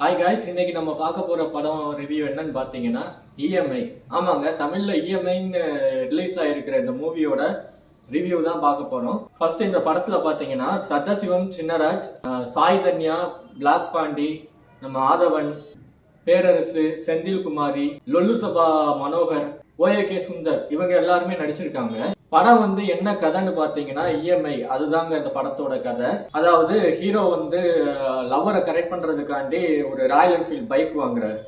Hi guys இன்னைக்கு நம்ம பார்க்க போகிற படம் ரிவ்யூ என்னன்னு பார்த்தீங்கன்னா இஎம்ஐ ஆமாங்க தமிழில் இஎம்ஐன்னு ரிலீஸ் ஆகிருக்கிற இந்த மூவியோட ரிவ்யூ தான் பார்க்க போகிறோம் ஃபர்ஸ்ட் இந்த படத்தில் பார்த்தீங்கன்னா சதசிவம் சின்னராஜ் சாய் தன்யா பிளாக் பாண்டி நம்ம ஆதவன் பேரரசு செந்தில் குமாரி லொல்லு சபா மனோகர் ஓஏகே சுந்தர் இவங்க எல்லாருமே நடிச்சிருக்காங்க. படம் வந்து என்ன கதைன்னு பார்த்தீங்கன்னா இஎம்ஐ அதுதாங்க இந்த படத்தோட கதை. அதாவது ஹீரோ வந்து லவ்வரை கரெக்ட் பண்றதுக்காண்டி ஒரு ராயல் என்ஃபீல்ட் பைக் வாங்குறாரு.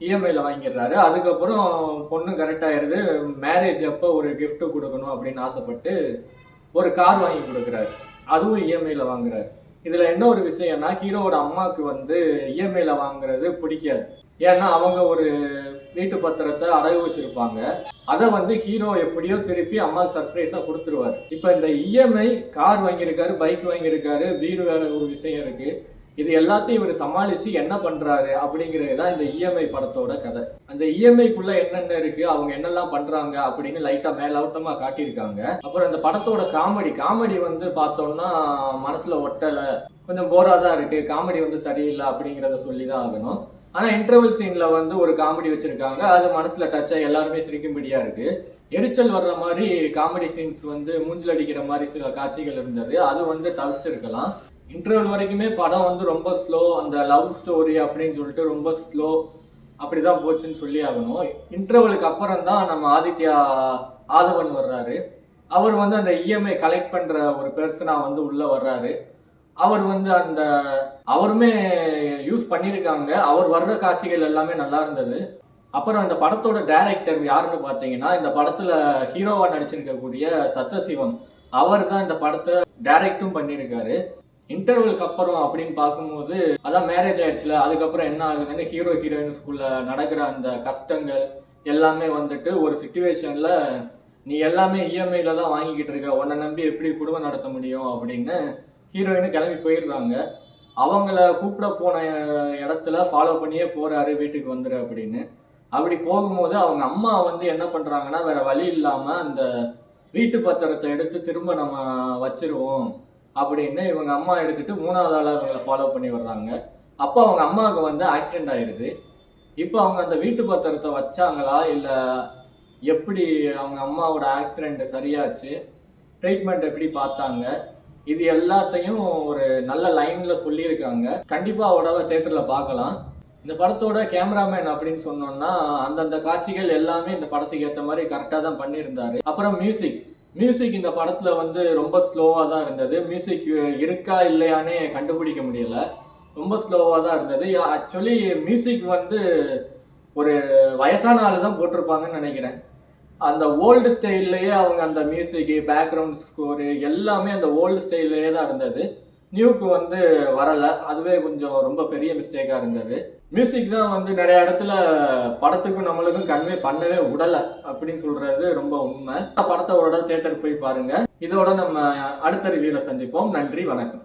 இஎம்ஐல வாங்கிடுறாரு. அதுக்கப்புறம் பொண்ணு கரெக்ட் ஆயிருது மேரேஜ் அப்போ ஒரு கிஃப்ட் கொடுக்கணும் அப்படின்னு ஆசைப்பட்டு ஒரு கார் வாங்கி கொடுக்குறாரு. அதுவும் இஎம்ஐல வாங்குறாரு. இதுல என்ன ஒரு விஷயம்னா ஹீரோவோட அம்மாவுக்கு வந்து இஎம்ஐல வாங்குறது பிடிக்காது. ஏன்னா அவங்க ஒரு நீட்டு பத்திரத்தை அடகு வச்சிருப்பாங்க. அதை வந்து ஹீரோ எப்படியோ திருப்பி அம்மா சர்ப்ரைஸா கொடுத்துருவார். இப்போ இந்த இஎம்ஐ கார் வாங்கியிருக்காரு பைக் வாங்கியிருக்காரு வீடு வேற ஒரு விஷயம் இருக்கு. இது எல்லாத்தையும் இவர் சமாளிச்சு என்ன பண்றாரு அப்படிங்கிறது தான் இந்த இஎம்ஐ படத்தோட கதை. அந்த இஎம்ஐக்குள்ளே என்னென்ன இருக்கு அவங்க என்னெல்லாம் பண்றாங்க அப்படின்னு லைட்டா மேலோட்டமாக காட்டியிருக்காங்க. அப்புறம் இந்த படத்தோட காமெடி காமெடி வந்து பார்த்தோம்னா மனசுல ஒட்டலை. கொஞ்சம் போரா தான் இருக்கு. காமெடி வந்து சரியில்லை அப்படிங்கிறத சொல்லி தான் ஆகணும். ஆனா இன்டர்வல் சீன்ல வந்து ஒரு காமெடி வச்சிருக்காங்க. அது மனசுல ஆகி எல்லாருமே சிரிக்கும்படியா இருக்கு. எரிச்சல் வர்ற மாதிரி காமெடி சீன்ஸ் வந்து மூஞ்சில் அடிக்கிற மாதிரி சில காட்சிகள் இருந்தது. அது வந்து தவிர்த்துருக்கலாம். இன்டர்வல் வரைக்குமே படம் வந்து ரொம்ப ஸ்லோ அந்த லவ் ஸ்டோரி அப்படின்னு சொல்லிட்டு ரொம்ப ஸ்லோ அப்படிதான் போச்சுன்னு சொல்லி ஆகணும். இன்டர்வலுக்கு அப்புறம் தான் நம்ம ஆதித்யா ஆதவன் வர்றாரு. அவர் வந்து அந்த இஎம்ஐ கலெக்ட் பண்ற ஒரு பெர்சனா வந்து உள்ள வர்றாரு. அவர் வந்து அந்த அவருமே யூஸ் பண்ணியிருக்காங்க. அவர் வர்ற காட்சிகள் எல்லாமே நல்லா இருந்தது. அப்புறம் இந்த படத்தோட டைரக்டர் யாருன்னு பார்த்தீங்கன்னா இந்த படத்துல ஹீரோவா நடிச்சிருக்கக்கூடிய சத்தசிவம் அவர் தான் இந்த படத்தை டைரக்டும் பண்ணியிருக்காரு. இன்டர்வெலுக்கு அப்புறம் அப்படின்னு பார்க்கும்போது அதான் மேரேஜ் ஆயிடுச்சுல அதுக்கப்புறம் என்ன ஆகுதுன்னு ஹீரோ ஹீரோயின்ஸ்குள்ள நடக்கிற அந்த கஷ்டங்கள் எல்லாமே வந்துட்டு ஒரு சுச்சுவேஷன்ல நீ எல்லாமே இஎம்ஐல தான் வாங்கிக்கிட்டு இருக்க உன்னை நம்பி எப்படி குடும்பம் நடத்த முடியும் அப்படின்னு ஹீரோயினு கிளம்பி போயிடுறாங்க அவங்கள கூப்பிட போன இடத்துல ஃபாலோ பண்ணியே போறாரு வீட்டுக்கு வந்துரு அப்படின்னு. அப்படி போகும்போது அவங்க அம்மா வந்து என்ன பண்றாங்கன்னா வேற வழி இல்லாம அந்த வீட்டு பத்திரத்தை எடுத்து திரும்ப நம்ம வச்சிருவோம் அப்படின்னு இவங்க அம்மா எடுத்துட்டு மூணாவது ஆள் இவங்களை ஃபாலோ பண்ணி வர்றாங்க. அப்போ அவங்க அம்மாவுக்கு வந்து ஆக்சிடென்ட் ஆயிடுது இப்போ அவங்க அந்த வீட்டு பத்திரத்தை வச்சாங்களா இல்லை எப்படி அவங்க அம்மாவோட ஆக்சிடென்ட் சரியாச்சு ட்ரீட்மெண்ட் எப்படி பார்த்தாங்க இது எல்லாத்தையும் ஒரு நல்ல லைன்ல சொல்லியிருக்காங்க. கண்டிப்பா உடவை தேட்டர்ல பார்க்கலாம். இந்த படத்தோட கேமராமேன் அப்படின்னு சொன்னோம்னா அந்தந்த காட்சிகள் எல்லாமே இந்த படத்துக்கு ஏற்ற மாதிரி கரெக்டாக தான் பண்ணியிருந்தாரு. அப்புறம் மியூசிக் மியூசிக் இந்த படத்துல வந்து ரொம்ப ஸ்லோவாக தான் இருந்தது. மியூசிக் இருக்கா இல்லையானே கண்டுபிடிக்க முடியல. ரொம்ப ஸ்லோவாக தான் இருந்தது. ஆக்சுவலி மியூசிக் வந்து ஒரு வயசான ஆளு தான் போட்டிருப்பாங்கன்னு நினைக்கிறேன். அந்த ஓல்டு ஸ்டைல்லையே அவங்க அந்த மியூசிக்கு பேக்ரவுண்ட் ஸ்கோரு எல்லாமே அந்த ஓல்டு ஸ்டைல்லையே தான் இருந்தது. நியூக்கு வந்து வரலை. அதுவே கொஞ்சம் ரொம்ப பெரிய மிஸ்டேக்காக இருந்தது. மியூசிக் தான் வந்து நிறைய இடத்துல படத்துக்கும் நம்மளுக்கும் கன்வே பண்ணவே விடலை அப்படின்னு சொல்றது ரொம்ப உண்மை. படத்தை ஒரு தேட்டருக்கு போய் பாருங்க. இதோட நம்ம அடுத்த ரிவ்யூல சந்திப்போம். நன்றி வணக்கம்.